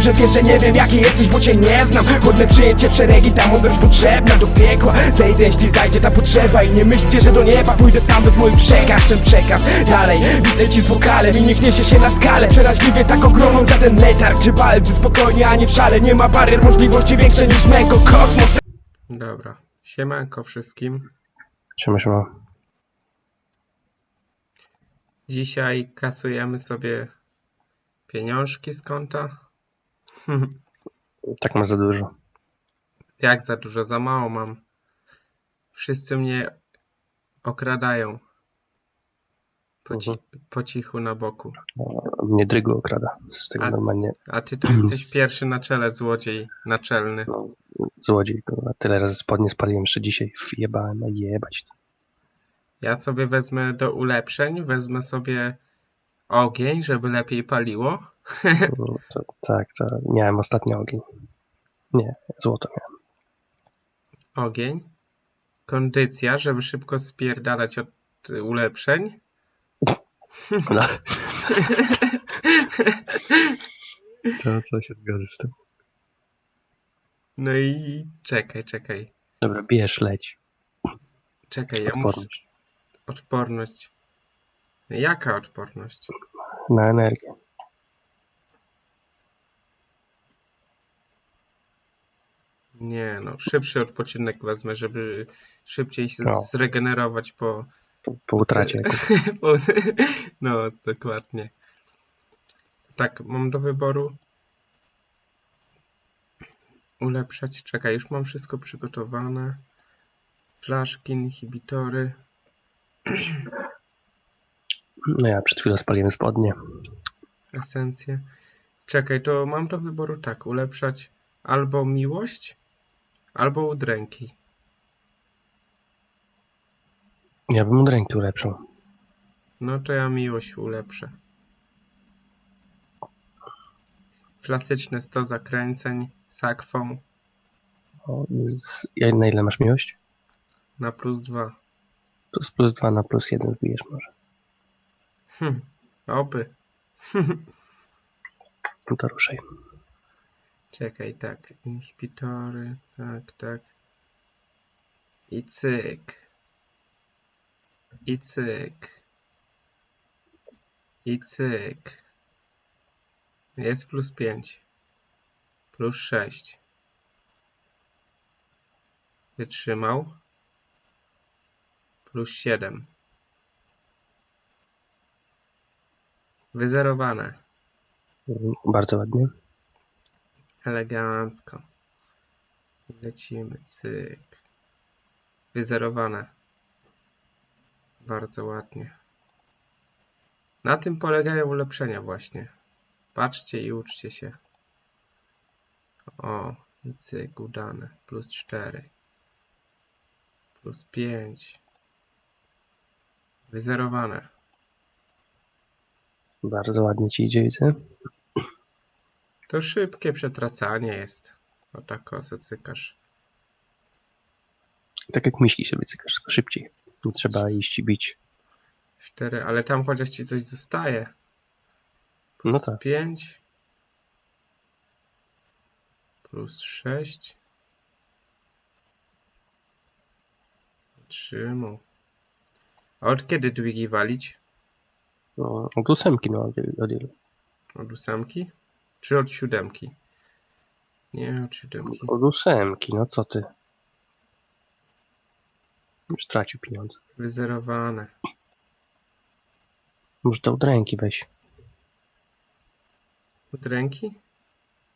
dobrze wiesz, że nie wiem jaki jesteś, bo cię nie znam Godne przyjęcie w szeregi, ta mądrość potrzebna do piekła Zejdę, jeśli zajdzie ta potrzeba I nie myślcie, że do nieba pójdę sam bez moich przekaz Ten przekaz dalej, widzę ci z wokalem I niech niesie się na skalę Przeraźliwie tak ogromną, żaden letarg Czy bal, czy spokojnie, ani w szale Nie ma barier, możliwości większe niż mego kosmos Dobra. Siemanko wszystkim. Siema, siema. Dzisiaj kasujemy sobie pieniążki z konta. Tak ma za dużo. Jak za dużo, za mało mam. Wszyscy mnie okradają. Po, ci, po cichu na boku. Mnie Drygu okrada. Z tego A- normalnie A ty to jesteś pierwszy na czele, złodziej naczelny. no, złodziej. Kurwa. Tyle razy spodnie spaliłem jeszcze dzisiaj. Jebałem, a jebać. Ja sobie wezmę do ulepszeń, wezmę sobie ogień, żeby lepiej paliło. No, to, tak, to miałem ostatni ogień. Nie, złoto miałem. Ogień. Kondycja, żeby szybko spierdalać od ulepszeń. No. to co się zgadza z tym? No i czekaj, czekaj. Dobra, bierz, leć. Czekaj, ja muszę... Odporność. Jaka odporność? Na energię. Nie no, szybszy odpoczynek wezmę, żeby szybciej się No. zregenerować po... Po, po utracie. po... No, dokładnie. Tak, mam do wyboru ulepszać. Czekaj, już mam wszystko przygotowane. Flaszki, inhibitory. No ja przed chwilą spaliłem spodnie. Esencje. Czekaj, to mam do wyboru tak, ulepszać albo miłość, albo udręki. Ja bym od ręki ulepszał. No to ja miłość ulepszę. Klasyczne 100 zakręceń sakwą O, z, ja- na ile masz miłość? na plus 2. Plus plus dwa na plus jeden wbijesz może. Hm. No to ruszaj. Czekaj, tak. Inhibitory, tak, tak. I cyk. I cyk. I cyk. Jest plus 5. Plus 6. Wytrzymał. Plus 7. Wyzerowane. Bardzo ładnie. Elegancko. I Lecimy, cyk. Wyzerowane. Bardzo ładnie. Na tym polegają ulepszenia właśnie. Patrzcie i uczcie się. O, i cyk, udane. Plus 4. Plus 5. Wyzerowane. Bardzo ładnie ci idzie, widzę. To szybkie przetracanie jest. O tak o cykasz. Tak jak miśki sobie cykasz, tylko szybciej. Nie trzeba iść i bić. 4, ale tam chociaż ci coś zostaje. No Plus tak. 5. Plus 6. Trzymał. A od kiedy dźwigi walić? No, od ósemki, no, od, od ilu? Od ósemki? Czy od siódemki? Nie, od siódemki. Od ósemki, no co ty? Już stracił pieniądze. Wyzerowane. Może to od ręki weź. Od ręki?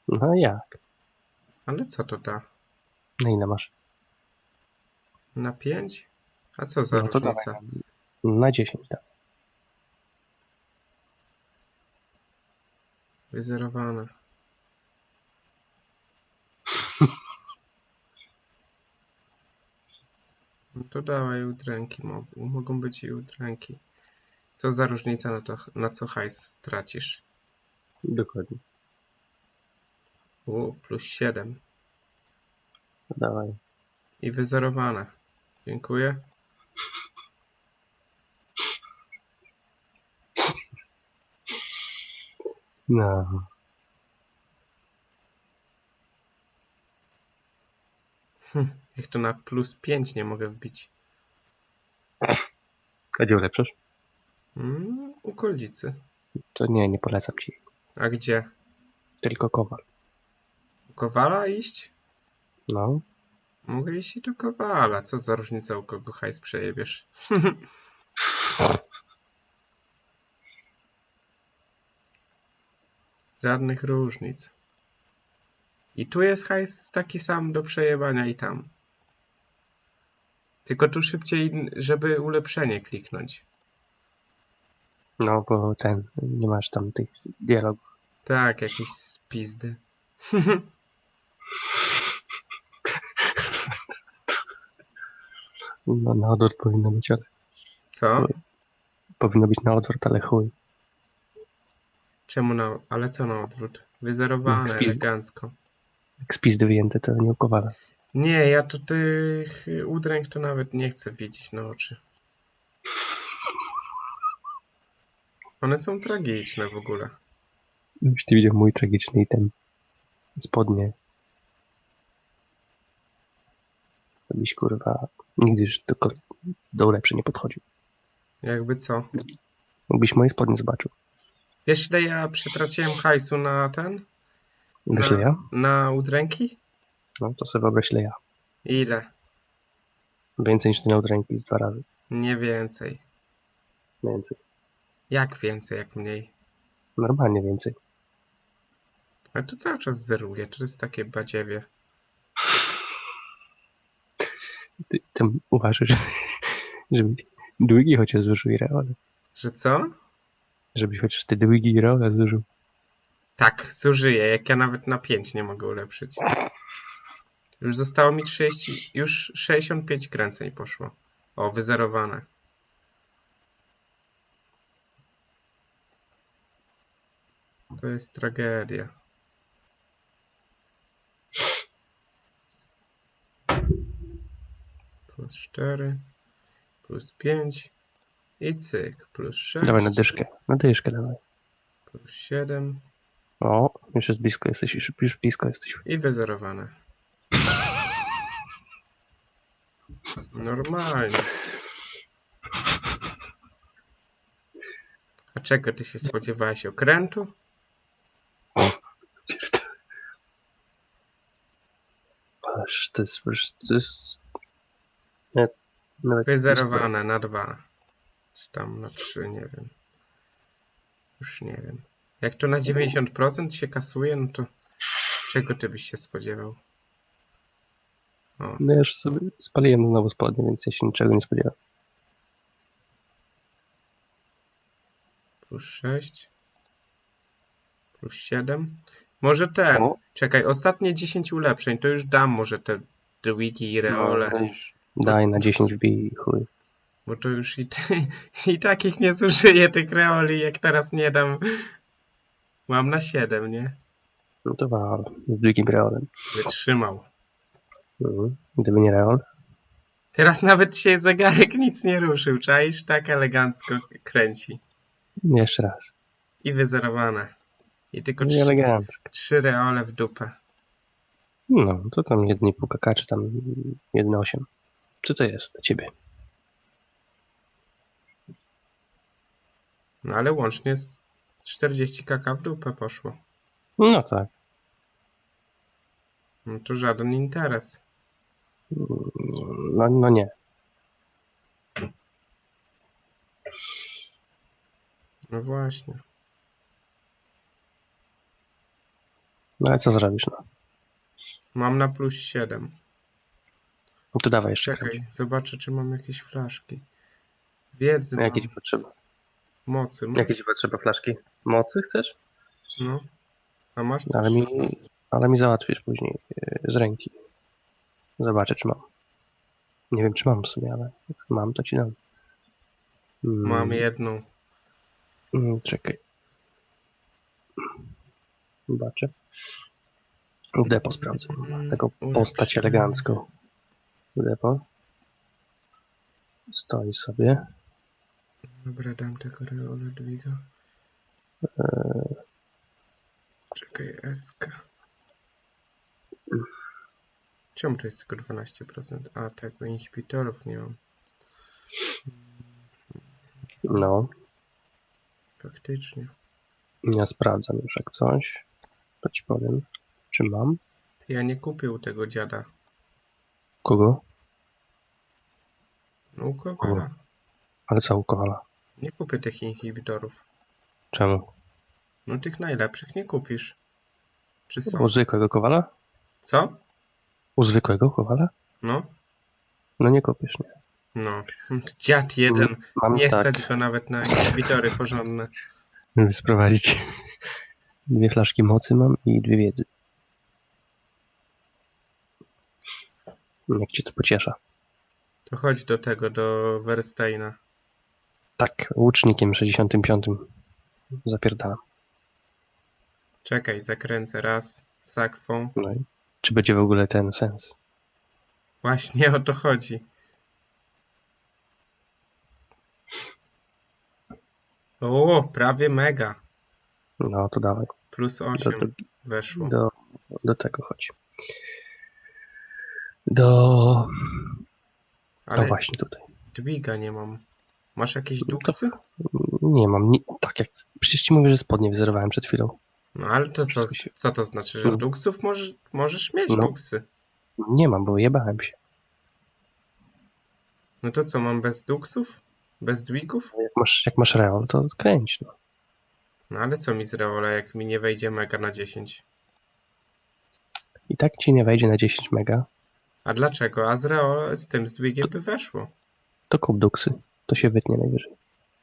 No jak? Ale co to da? Na ile masz? Na 5? A co za No różnica? dawaj. Na 10, tak. Wyzerowane. No to dawaj udręki. Mo mogą być i udręki. Co za różnica na to, na co hajs tracisz? Dokładnie. U, plus 7. Dawaj. I wyzerowane. Dziękuję. No. Jak to na plus 5 nie mogę wbić. A gdzie ulepszasz? Mm, u koldzicy. To nie, nie polecam ci. A gdzie? Tylko kowal. U kowala iść? No. Mogę iść i do kowala. Co za różnica, u kogo hajs przejebiesz. Żadnych różnic. I tu jest hajs taki sam do przejebania i tam. Tylko tu szybciej, żeby ulepszenie kliknąć. no bo ten, nie masz tam tych dialogów. Tak, jakieś spizdy. No na odwrót powinno być, ale Co? powinno być na odwrót, ale chuj. Czemu na... Ale co na odwrót? Wyzerowane, Spizdy. elegancko. Spizdy wyjęte, to nie u kowala. Nie, ja to tych udręk to nawet nie chcę widzieć na oczy. One są tragiczne w ogóle. Gdybyś ty widział mój tragiczny item. Spodnie. To byś kurwa nigdy już do, do ulepszeń nie podchodził. Jakby co? Mógłbyś moje spodnie zobaczył. Wiesz ile ja przetraciłem hajsu na ten? Na, ile ja? Na udręki? No to sobie wyobraź ile ja. Ile? Więcej niż ty na ręki z dwa razy. Nie więcej. Więcej. Jak więcej, jak mniej? Normalnie więcej. Ale to cały czas zeruje, to jest takie badziewie. Ty tam uważasz, żeby długi chociaż zużył i reole. Że co? Żebyś chociaż te długi i reole zużył. Tak, zużyję, jak ja nawet na 5 nie mogę ulepszyć. Już zostało mi 30, już 65 kręceń poszło. O, wyzerowane. To jest tragedia. Plus 4, plus 5 i cyk, plus 6, Dawaj na dyszkę. Na dyszkę dawaj. plus 7 O, już jest blisko jesteś, już, już blisko jesteś. i wyzerowane. Normalnie. A czego ty się spodziewałeś? Okrętu? Aż to jest, to jest... Nie, nawet Wyzerowane na 2. Czy tam na 3, nie wiem. Już nie wiem. Jak to na 90% się kasuje, no to czego ty byś się spodziewał? O, No ja już sobie spaliłem znowu spodnie, więc ja się niczego nie spodziewam. plus 6. Plus 7. Może ten. O. Czekaj, ostatnie 10 ulepszeń, to już dam może te Dwiki i Reole. No, Daj na 10 wbij chuj. Bo to już i, i takich nie zużyję tych Reoli, jak teraz nie dam. Mam na 7, nie? No to wal. Z drugim reolem. Wytrzymał. Mhm. Gdyby nie reol, Teraz nawet się zegarek nic nie ruszył, czaisz? Tak elegancko kręci. jeszcze raz. I wyzerowane. I tylko trzy, trzy reole w dupę. No, to tam 1,5 kk, czy tam 1,8. Co to jest dla ciebie? No ale łącznie z 40 kk w dupę poszło. No tak. No to żaden interes. No, no nie. No właśnie. No ale co zrobisz, no? Mam na plus 7. No to dawaj jeszcze. Czekaj, zobaczę czy mam jakieś flaszki. Wiedzy mam. Jakie ci potrzeba? Mocy. moc- Jakie ci potrzeba flaszki? Mocy chcesz? No. A masz coś? Ale mi, ale mi załatwisz później yy, z ręki. Zobaczę, czy mam. Nie wiem, czy mam w sumie, ale jak mam, to ci dam. Mm, Mam jedną. mm, Czekaj. Zobaczę. W depo sprawdzę. Taką postać elegancką. W depo. Stoi sobie. Dobra, dam tego Reola Dwiga. Eee, Czekaj, SK. Czemu to jest tylko 12%? A, tego inhibitorów nie mam. No, Faktycznie. ja sprawdzam już jak coś. To ci powiem, czy mam. Ja nie kupię u tego dziada. Kogo? No Kowala. U Kowala? Nie kupię tych inhibitorów. Czemu? No tych najlepszych nie kupisz. Czy są? U zwykłego Kowala? Co? U zwykłego Kowala? No? No nie kupisz, nie. No. Dziad jeden. Mam Nie tak, stać go nawet na inhibitory porządne. sprowadzić. Dwie flaszki mocy mam i dwie wiedzy. Jak cię to pociesza. To chodź do tego, do Versteina. Tak, łucznikiem 65 zapierdalam. Czekaj, zakręcę raz. Sakwą. No i czy będzie w ogóle ten sens? Właśnie o to chodzi. O, prawie mega. No to dawaj. Plus Do, 8 do, weszło. do, do tego chodzi. Do... Ale No właśnie tutaj. dźwiga nie mam. Masz jakieś duksy? Nie mam, ni- tak jak... Przecież ci mówię, że spodnie wyzerowałem przed chwilą. No ale to co, co to znaczy, że No. duksów możesz, możesz mieć No. duksy? Nie mam, bo jebałem się. No to co, mam bez duksów? Bez dwigów? Jak masz, jak masz reol, to kręć, no. No ale co mi z Reola, jak mi nie wejdzie mega na 10? I tak ci nie wejdzie na 10 mega, A dlaczego? A z Reola, z tym z dwigiem by weszło. to kup duksy. To się wytnie najwyżej.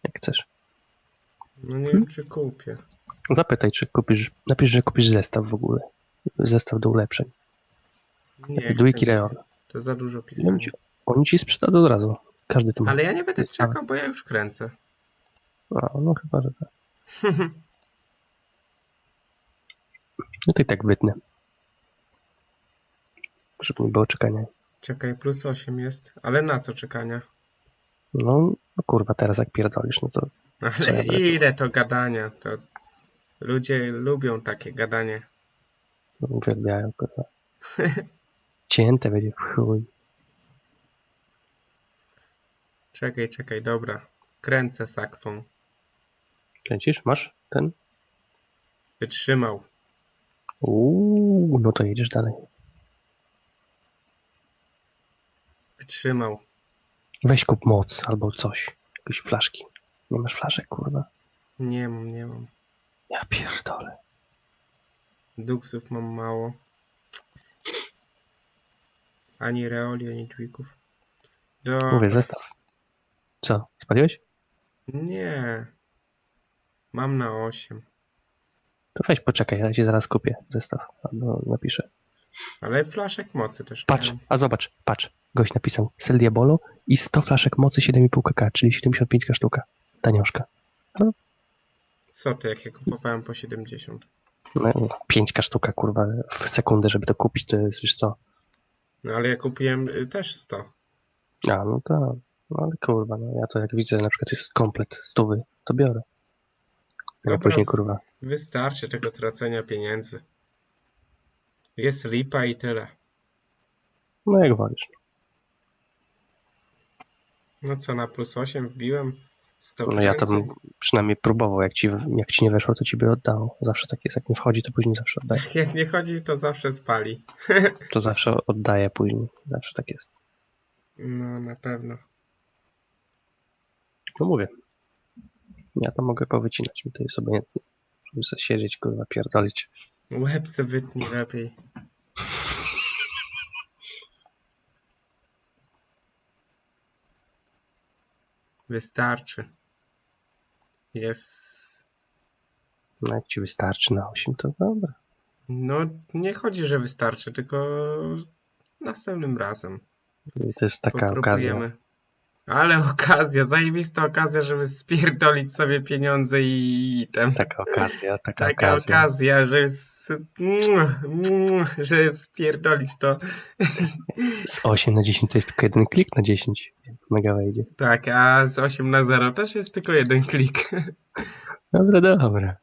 Jak chcesz. No nie wiem, czy kupię. Zapytaj, czy kupisz, napisz, że kupisz zestaw w ogóle. Zestaw do ulepszeń. Nie chcę mi się. To za dużo Oni pisania. oni ci sprzedadzą od razu. Każdy to ma. Ale ja nie będę czekał, bo ja już kręcę. A, no chyba, że tak. No to i tak wytnę. Żeby nie było czekania. Czekaj, plus 8 jest. Ale na co czekania? No, no kurwa, teraz jak pierdolisz, no to ja Ale ile to gadania? To ludzie lubią takie gadanie. uwielbiają, kurwa. Cięte będzie w chuj. Czekaj, czekaj, dobra. Kręcę sakwą. Kręcisz? Masz ten? Wytrzymał. Uuu, no to jedziesz dalej. Wytrzymał. Weź kup moc albo coś. Jakieś flaszki. Nie masz flaszek, kurwa? Nie mam, nie mam. Ja pierdolę. Duksów mam mało. Ani reoli, ani dźwigów. Do... Mówię, zestaw. Co? Spaliłeś? Nie. Mam na 8. To weź poczekaj, ja ci zaraz kupię zestaw. Albo napiszę. Ale flaszek mocy też Patrz, a zobacz, patrz. Gość napisał Sel Diabolo i 100 flaszek mocy 7,5 kk, czyli 75 sztuka. Tanioszka. Co ty, jak ja kupowałem po 70? No, 5 sztuka, kurwa, w sekundę, żeby to kupić, to jest, wiesz co? No ale ja kupiłem y, też 100. A, no to, no ale kurwa, no ja to jak widzę, na przykład jest komplet stówy, to biorę. Dobra. później, kurwa, Wystarczy tego tracenia pieniędzy. Jest lipa i tyle. no jak wolisz. No co, na plus 8 wbiłem 100 No ja to więcej. bym przynajmniej próbował, jak ci, jak ci nie weszło, to ci by oddało. Zawsze tak jest, jak nie wchodzi, to później zawsze oddaje. Jak nie chodzi, to zawsze spali. To zawsze oddaje później, zawsze tak jest. No, na pewno. No mówię. Ja to mogę powycinać, mi to jest obojętne. Żeby sobie siedzieć, kurwa, pierdolić. Łeb se wytnij lepiej. Wystarczy. Jest. No jak ci wystarczy na 8, to dobra. No, nie chodzi, że wystarczy, tylko następnym razem. I to jest taka okazja. Ale okazja, zajebista okazja, żeby spierdolić sobie pieniądze i tam. Taka okazja, taka, Taka okazja. okazja, że, że spierdolić to. Z 8 na 10 to jest tylko jeden klik na 10. Mega wejdzie. Tak, a z 8 na 0 też jest tylko jeden klik. Dobra, dobra.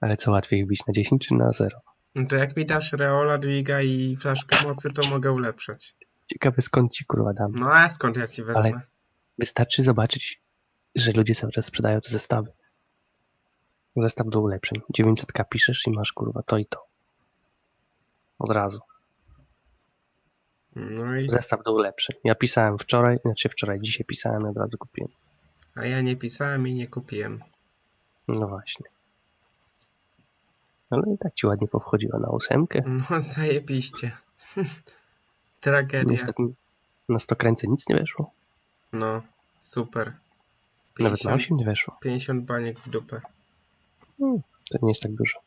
Ale co łatwiej wbić na 10 czy na 0? No to jak mi dasz Reola, Dwiga i flaszkę mocy, to mogę ulepszać. Ciekawe skąd ci kurwa dam. No a skąd ja ci wezmę? Ale- Wystarczy zobaczyć, że ludzie cały czas sprzedają te zestawy. Zestaw do ulepszeń. 900k piszesz i masz kurwa to i to. Od razu. No i... Zestaw do ulepszeń. Ja pisałem wczoraj, znaczy wczoraj, dzisiaj pisałem i od razu kupiłem. A ja nie pisałem i nie kupiłem. No właśnie. Ale i tak ci ładnie powchodziła na ósemkę. No zajebiście. Tragedia. Niestety na 100 kręcę nic nie weszło. No, super. Nawet na 50, 8 nie weszło. 50 baniek w dupę. To nie jest tak dużo.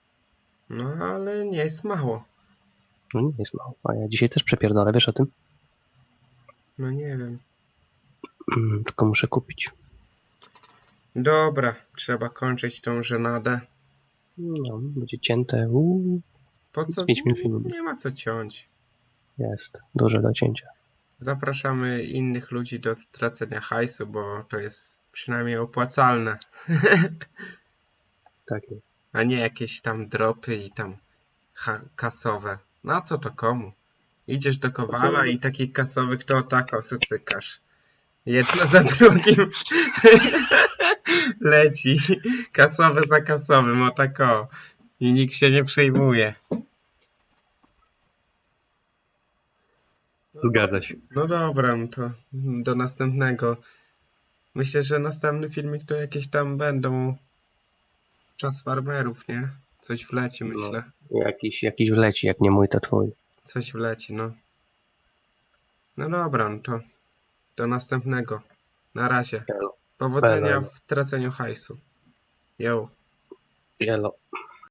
No ale nie jest mało. No nie jest mało. A ja dzisiaj też przepierdolę, wiesz o tym? No nie wiem. Mm, Tylko muszę kupić. Dobra, trzeba kończyć tą żenadę. No, będzie cięte. Uuu, Po co? pięć minut filmu. Nie ma co ciąć. jest. Duże do cięcia. Zapraszamy innych ludzi do tracenia hajsu, bo to jest przynajmniej opłacalne, Tak jest. a nie jakieś tam dropy i tam ha- kasowe. Na co to komu? Idziesz do kowala i takich kasowych to tak osycykasz. Jedno za drugim leci. Kasowe za kasowym, o tak o. I nikt się nie przejmuje. Zgadza się. No dobra, no to do następnego. Myślę, że następny filmik to jakieś tam będą czas farmerów, nie? Coś wleci, myślę. Jakiś, jakiś wleci, jak nie mój, to twój. Coś wleci, no. No dobra, no to do następnego. Na razie. Powodzenia w traceniu hajsu. Yo. Jelo.